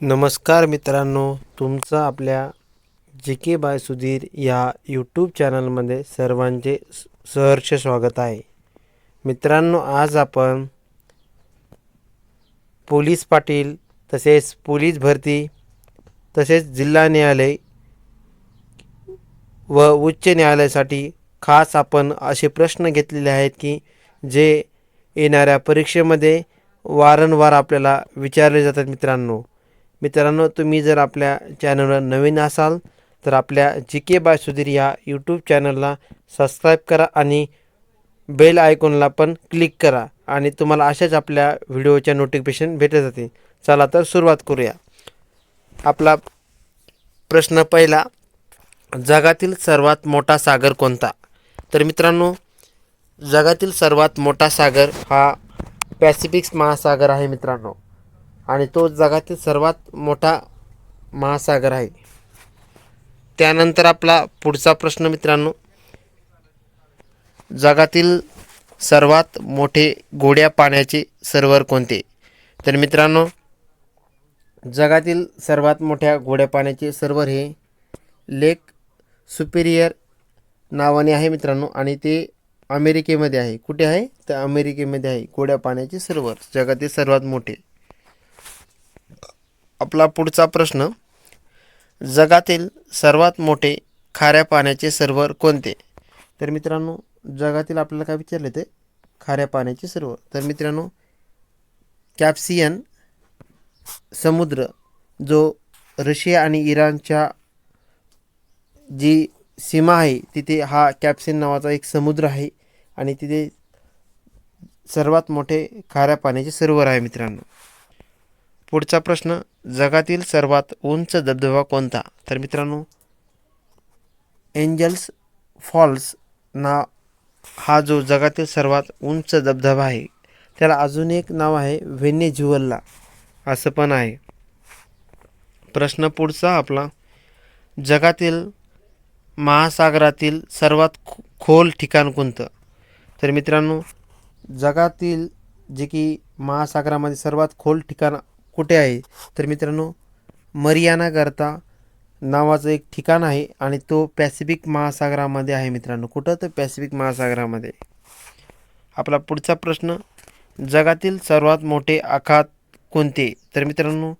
नमस्कार मित्रांनो तुमचं आपल्या जे के बाय सुधीर या यूट्यूब चॅनलमध्ये सर्वांचे स- सहर्ष स्वागत आहे. मित्रांनो आज आपण पोलीस पाटील तसेच पोलीस भरती तसेच जिल्हा न्यायालय व उच्च न्यायालयासाठी खास आपण असे प्रश्न घेतलेले आहेत की जे येणाऱ्या परीक्षेमध्ये वारंवार आपल्याला विचारले जातात मित्रांनो. मित्रांनो तुम्ही जर आपल्या चॅनलवर नवीन असाल तर आपल्या जी के बाय सुधीर या यूट्यूब चॅनलला सबस्क्राईब करा आणि बेल आयकॉनला पण क्लिक करा आणि तुम्हाला अशाच आपल्या व्हिडिओच्या नोटिफिकेशन भेटत जाते चला तर सुरुवात करूया. आपला प्रश्न पहिला जगातील सर्वात मोठा सागर कोणता? तर मित्रांनो जगातील सर्वात मोठा सागर हा पॅसिफिक्स महासागर आहे मित्रांनो. आणि तो जगातील सर्वात मोठा महासागर आहे. त्यानंतर आपला पुढचा प्रश्न मित्रांनो जगातील सर्वात मोठे गोड्या पाण्याचे सरोवर कोणते? तर मित्रांनो जगातील सर्वात मोठ्या गोड्या पाण्याचे सरोवर हे लेक सुपेरियर नावाने आहे मित्रांनो आणि ते अमेरिकेमध्ये आहे. कुठे आहे? तर अमेरिकेमध्ये आहे गोड्या पाण्याचे सरोवर जगातील सर्वात मोठे. आपला पुढचा प्रश्न जगातील सर्वात मोठे खाऱ्या पाण्याचे सरोवर कोणते? तर मित्रांनो जगातील आपल्याला काय विचारले ते? खाऱ्या पाण्याचे सरोवर तर मित्रांनो कॅप्सियन समुद्र जो रशिया आणि इराणच्या जी सीमा आहे तिथे हा कॅप्सियन नावाचा एक समुद्र आहे आणि तिथे सर्वात मोठे खाऱ्या पाण्याचे सरोवर आहे मित्रांनो. पुढचा प्रश्न जगातील सर्वात उंच धबधबा कोणता? तर मित्रांनो एंजल्स फॉल्स ना हा जो जगातील सर्वात उंच धबधबा आहे त्याला अजून एक नाव आहे व्हेनेझुएला. असं पण आहे. प्रश्न पुढचा आपला जगातील महासागरातील सर्वात खोल ठिकाण कोणतं? तर मित्रांनो जगातील जे की महासागरामध्ये सर्वात खोल ठिकाण कुठे आहे? तर मित्रांनो मरियाना करता नावाचं एक ठिकाण आहे आणि तो पॅसिफिक महासागरामध्ये आहे मित्रांनो. कुठं? तर पॅसिफिक महासागरामध्ये. आपला पुढचा प्रश्न जगातील सर्वात मोठे आखात कोणते? तर मित्रांनो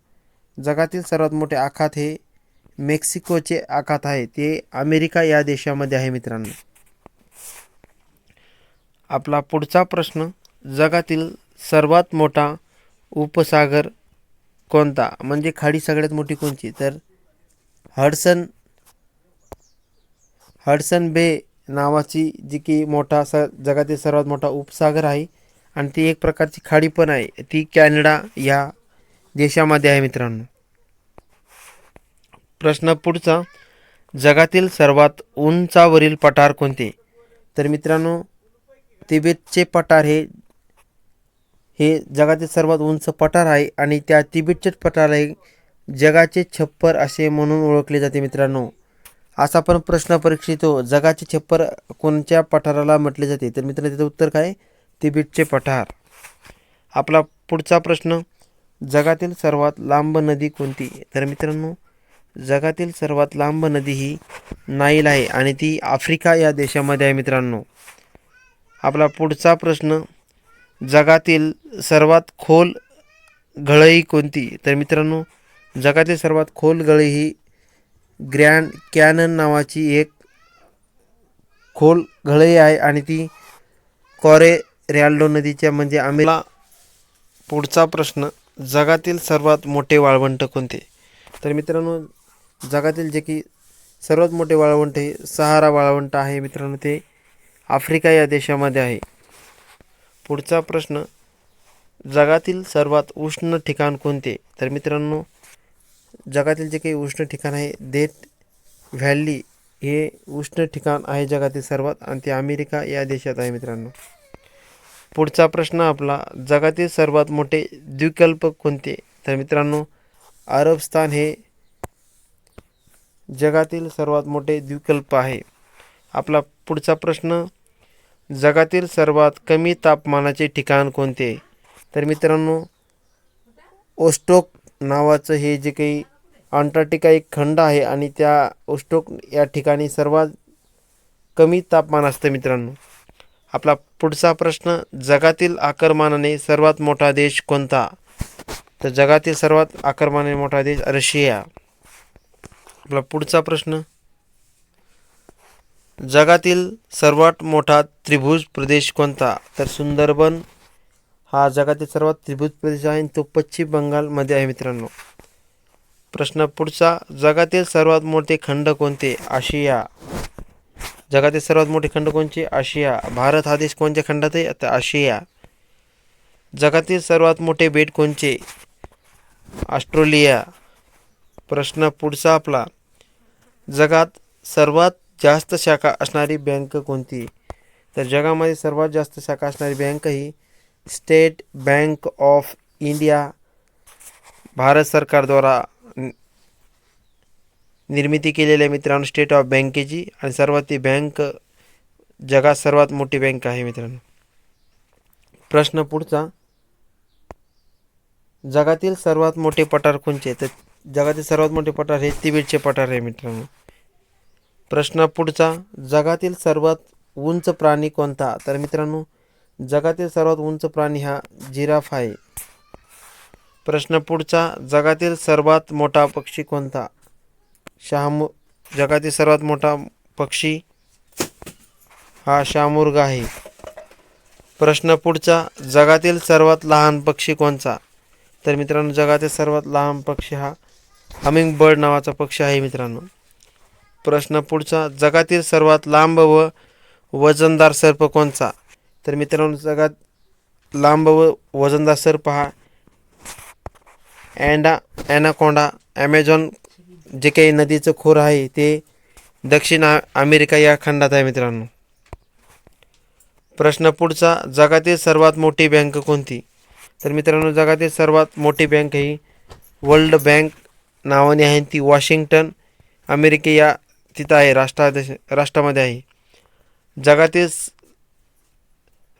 जगातील सर्वात मोठे आखात हे मेक्सिकोचे आखात आहे. ते अमेरिका या देशामध्ये आहे मित्रांनो. आपला पुढचा प्रश्न जगातील सर्वात मोठा उपसागर कोणता? म्हणजे खाडी सगळ्यात मोठी कोणची? तर हडसन हडसन बे नावाची जी की मोठा स जगातील सर्वात मोठा उपसागर आहे आणि ती एक प्रकारची खाडी पण आहे. ती कॅनडा या देशामध्ये आहे मित्रांनो. प्रश्न पुढचा जगातील सर्वात उंचावरील पठार कोणते? तर मित्रांनो तिबेटचे पठार हे हे जगातील सर्वात उंच पठार आहे आणि त्या तिबेटचे पठार आहे जगाचे छप्पर असे म्हणून ओळखले जाते मित्रांनो. असा पण प्रश्न परीक्षित हो जगाचे छप्पर कोणत्या पठाराला म्हटले जाते? तर मित्रांनो त्याचं उत्तर काय? तिबेटचे पठार. आपला पुढचा प्रश्न जगातील सर्वात लांब नदी कोणती? तर मित्रांनो जगातील सर्वात लांब नदी ही नाईल आहे आणि ती आफ्रिका या देशामध्ये आहे मित्रांनो. आपला पुढचा प्रश्न जगातील सर्वात खोल घळई कोणती? तर मित्रांनो जगातील सर्वात खोल गळई ही ग्रँड कॅनन नावाची एक खोल घळई आहे आणि ती कॉरे रॅल्डो नदीच्या म्हणजे आम्हाला पुढचा प्रश्न जगातील सर्वात मोठे वाळवंट कोणते? तर मित्रांनो जगातील जे की सर्वात मोठे वाळवंट हे सहारा वाळवंट आहे मित्रांनो ते आफ्रिका या देशामध्ये आहे. पुढचा प्रश्न जगातील सर्वात उष्ण ठिकाण कोणते? तर मित्रांनो जगातील जे काही उष्ण ठिकाण आहे देट व्हॅली हे उष्ण ठिकाण आहे जगातील सर्वात आणि ते अमेरिका या देशात आहे मित्रांनो. पुढचा प्रश्न आपला जगातील सर्वात मोठे द्विकल्प कोणते? तर मित्रांनो अरबस्थान हे जगातील सर्वात मोठे द्विकल्प आहे. आपला पुढचा प्रश्न जगातील सर्वात कमी तापमानाचे ठिकाण कोणते? तर मित्रांनो ओस्टोक नावाचं हे जे काही अंटार्क्टिका एक खंड आहे आणि त्या ओस्टोक या ठिकाणी सर्वात कमी तापमान असतं मित्रांनो. आपला पुढचा प्रश्न जगातील आकारमानाने सर्वात मोठा देश कोणता? तर जगातील सर्वात आकारमानाने मोठा देश रशिया. आपला पुढचा प्रश्न जगातील सर्वात मोठा त्रिभुज प्रदेश कोणता? तर सुंदरबन हा जगातील सर्वात त्रिभुज प्रदेश आहे आणि तो पश्चिम बंगालमध्ये आहे मित्रांनो. प्रश्न पुढचा जगातील सर्वात मोठे खंड कोणते? आशिया. जगातील सर्वात मोठे खंड कोणते आशिया. भारत हा देश कोणत्या खंडात आहे? आता आशिया. जगातील सर्वात मोठे बेट कोणते ऑस्ट्रेलिया. प्रश्न पुढचा आपला. जगात सर्वात जास्त शाखा असणारी बँक कोणती? तर जगामध्ये सर्वात जास्त शाखा असणारी bank he state bank of India Bharat सरकारद्वारा निर्मिती केलेल्या मित्रांनो स्टेट ऑफ बँकेची. आणि सर्वात ती बँक जगात सर्वात मोठी बँक आहे मित्रांनो. प्रश्न पुढचा. जगातील सर्वात मोठे पठार कोणचे? तर जगातील सर्वात मोठे पठार हे तिबेटचे पठार आहे मित्रांनो. प्रश्न पुढचा जगातील सर्वात उंच प्राणी कोणता? तर मित्रांनो जगातील सर्वात उंच प्राणी हा जिराफ आहे. प्रश्न पुढचा जगातील सर्वात मोठा पक्षी कोणता? शहामु जगातील सर्वात मोठा पक्षी हा शामुर्ग आहे. प्रश्न पुढचा जगातील सर्वात लहान पक्षी कोणता? तर मित्रांनो जगातील सर्वात लहान पक्षी हा हमिंग बर्ड नावाचा पक्षी आहे मित्रांनो. प्रश्न पुढचा. जगातील सर्वात लांब व वजनदार सर्प कोणता तर मित्रांनो जगात लांब व वजनदार सर्प हा अँडा ॲनाकोंडा ॲमेझॉन जे काही नदीचं खोर आहे ते दक्षिण अमेरिका या खंडात आहे मित्रांनो. प्रश्न पुढचा. जगातील सर्वात मोठी बँक कोणती? तर मित्रांनो जगातील सर्वात मोठी बँक ही वर्ल्ड बँक नावाने आहे ती वॉशिंग्टन अमेरिके या तिथं आहे राष्ट्रादेश राष्ट्रामध्ये आहे. जगातील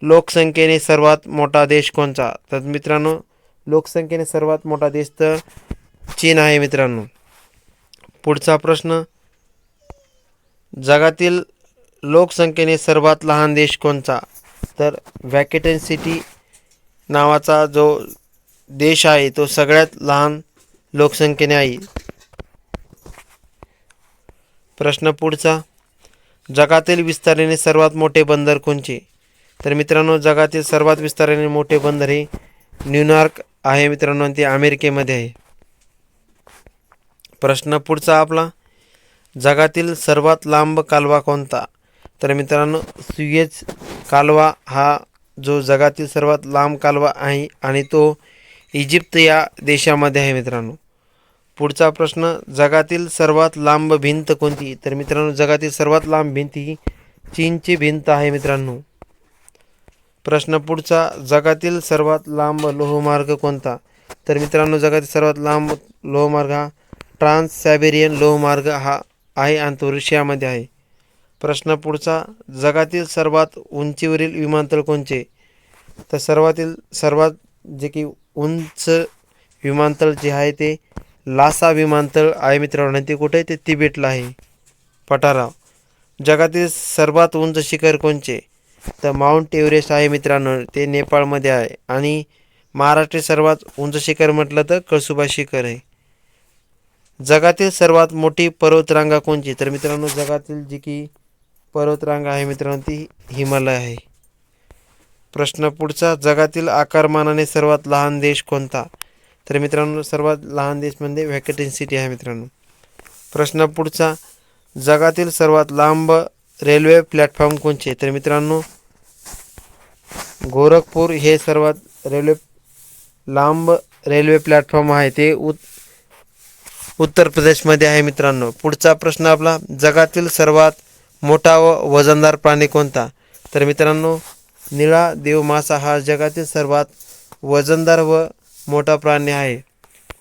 लोकसंख्येने सर्वात मोठा देश कोणता? तर मित्रांनो लोकसंख्येने सर्वात मोठा देश तर चीन आहे मित्रांनो. पुढचा प्रश्न जगातील लोकसंख्येने सर्वात लहान देश कोणचा तर व्हॅकेटन सिटी नावाचा जो देश आहे तो सगळ्यात लहान लोकसंख्येने आहे. प्रश्न पुढचा. जगातील विस्ताराने सर्वात मोठे बंदर कोणचे? तर मित्रांनो जगातील सर्वात विस्ताराने मोठे बंदर हे न्यूयॉर्क आहे मित्रांनो ते अमेरिकेमध्ये आहे. प्रश्न पुढचा आपला. जगातील सर्वात लांब कालवा कोणता? तर मित्रांनो सुएज कालवा हा जो जगातील सर्वात लांब कालवा आहे आणि तो इजिप्त या देशामध्ये आहे मित्रांनो. पुढचा प्रश्न जगातील सर्वात लांब भिंत कोणती? तर मित्रांनो जगातील सर्वात लांब भिंत ही चीनची भिंत आहे मित्रांनो. प्रश्न पुढचा जगातील सर्वात लांब लोहमार्ग कोणता? तर मित्रांनो जगातील सर्वात लांब लोहमार्ग हा ट्रान्स सायबेरियन लोहमार्ग हा आहे आणि तो रशियामध्ये आहे. प्रश्न पुढचा जगातील सर्वात उंचीवरील विमानतळ कोणचे? तर सर्वातील सर्वात जे की उंच विमानतळ जे आहे ते लासा विमानतळ आहे मित्रांनो ते कुठे? आहे ते तिबेटला आहे. पठाराव जगातील सर्वात उंच शिखर कोणचे? तर माउंट एव्हरेस्ट आहे मित्रांनो ते नेपाळमध्ये आहे. आणि महाराष्ट्र सर्वात उंच शिखर म्हटलं तर कळसुबा शिखर आहे. जगातील सर्वात मोठी पर्वतरांगा कोणची? तर मित्रांनो जगातील जी की पर्वतरांगा आहे मित्रांनो ती हिमालय आहे. प्रश्न पुढचा जगातील आकारमानाने सर्वात लहान देश कोणता? तर मित्रांनो सर्वात लहान देश म्हणजे व्हॅकेटन सिटी आहे मित्रांनो. प्रश्न पुढचा जगातील सर्वात लांब रेल्वे प्लॅटफॉर्म कोणचे? तर मित्रांनो गोरखपूर हे सर्वात रेल्वे लांब रेल्वे प्लॅटफॉर्म आहे. ते उत उत्तर प्रदेशमध्ये आहे मित्रांनो. पुढचा प्रश्न आपला जगातील सर्वात मोठा व वजनदार प्राणी कोणता? तर मित्रांनो निळा देव मासा हा जगातील सर्वात वजनदार व मोठा प्राणी आहे.